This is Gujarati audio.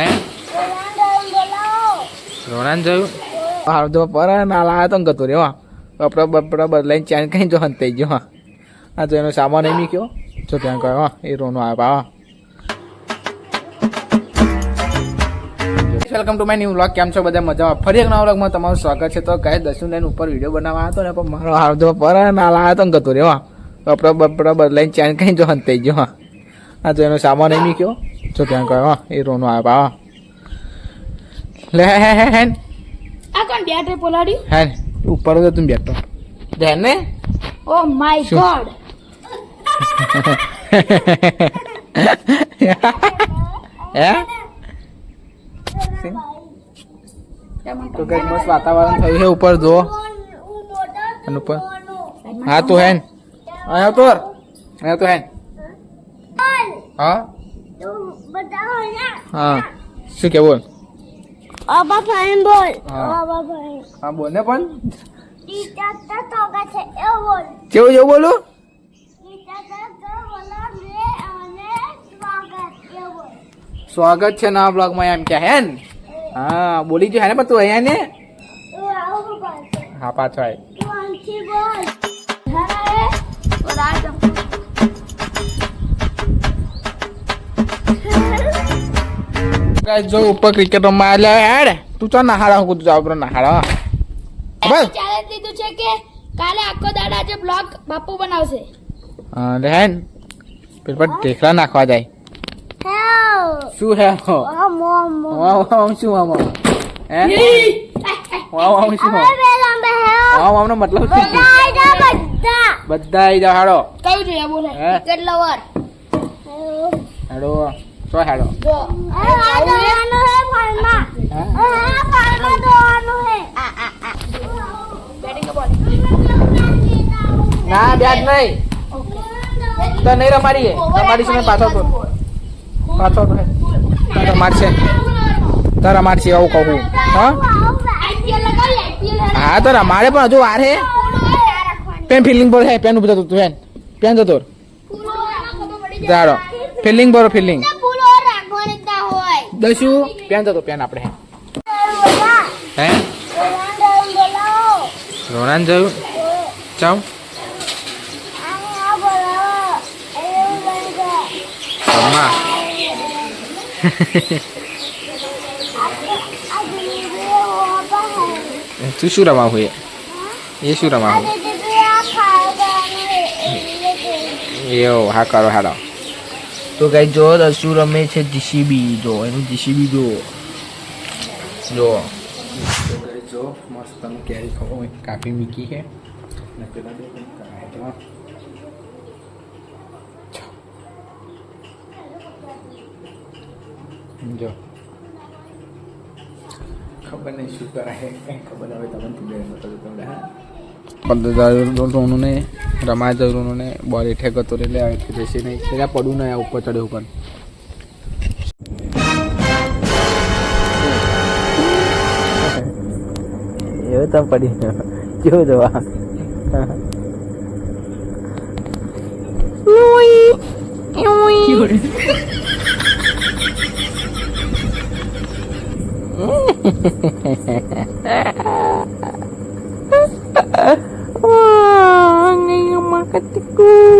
હે? પર ના લાયા તો રે હા. કપડા બપડા બદલાઈને ચેન કઈ જો હંતાઈ ગયો, હા. તો એનો સામાન એમ કયો જો ત્યાં કયો એ રોનો આવ્યો હા. Welcome to my new vlog કેમ છો બધા? મજામાં? ફરી એક નવા વ્લોગમાં તમારું સ્વાગત છે. તો કાંઈ દર્શન લઈને ઉપર વીડિયો બનાવવા હતો ને, પણ મારો હાર્દો પર ના લાયા તો ગતો રે હા. કપડા બપડા બદલાઈને ચેન કઈ જો હંતાઈ ગયો, હા. આ તો એનો સામાન એમ કયો જો ત્યાં કયો હા એ રોનો આવ્યા હા લે હે હે હે આ કોણ બેટરી પોલાડ્યું હે ઉપર જ તું બેઠો ધ્યાન ને ઓ માય ગોડ હે તો કંઈક મસ્ત વાતાવરણ થયું છે ઉપર જો અને ઉપર હા તો હેન અહીંયા તો અહીંયા તો હેન હા હા. શું કે બોલ? આબા ફાઈન બોલ. હા. આબા ફાઈન હા બોલ ને પણ. કેવું જેવું બોલું? ટીચર તો બોલો રે અને સ્વાગત છે ના બ્લોગમાં બ્લોગમાં એમ કે ને હા. બોલી જો હે ને પણ તું અહીંયા ને? તું આવું બોલ હા પાછો આય. ગાઈસ જો ઉપર ક્રિકેટ રમવા આલ્યા હેડ. તું ચા નહાડા હું તું જાવ નહાડા. બસ ચેલેન્જ દીધું છે કે કાલે આખો દાડા જે બ્લોગ બાપુ બનાવશે? હા રહેન હેન. પેલ પર ટેકલા નાખવા જાય. શું હે હો ઓ મોમ મોમ વાવ વાવ શું આમ હે? વાવ વાવ શું વાવ વાવ નો મતલબ શું? બધા બધા. આઈ જાવ હાડો. કયું જોઈએ બોલે? કેટલો વાર હાડો સો હાડો. ના બેટ નહીં. તો નહીં રમાડીએ. રમાડી છે પાછો તો. પાછો તો હે. તો રમાડશે. તો રમાડશે એવું કહું હા. તો રમાડે પણ હજુ વાર હે. પેન ફિલ્ડિંગ પર હે પેન ઉપર જતું તું પેન પેન જતો ર. જાડો. ફિલ્ડિંગ બરો ફિલ્ડિંગ. દસ્યુ પેન જતો પેન આપણે હે. હે? રોનાન જોયું? ચાવ અમ્મા તું શું રમા હોય એ શું રમા હોય એવો હા કરો હાડો તો કઈ જો દસુ રમે છે જીસીબી જો, એનું જીસીબી જો જો જો, મસ્ત તમે કેરી ખાઓ કાફી મીકી છે. જો. ખબર નહીં શું કરાય કંઈ ખબર હવે તમને બે હા. मतलब उन्होंने रमाया जरूर उन्होंने बॉल हेठे करते એટલે જશે નહીં એટલે પડું નહીં આ ઉપર ચડ્યો પણ એવો તો પડી કેવું જોવા Ha ha ha ha. katikot.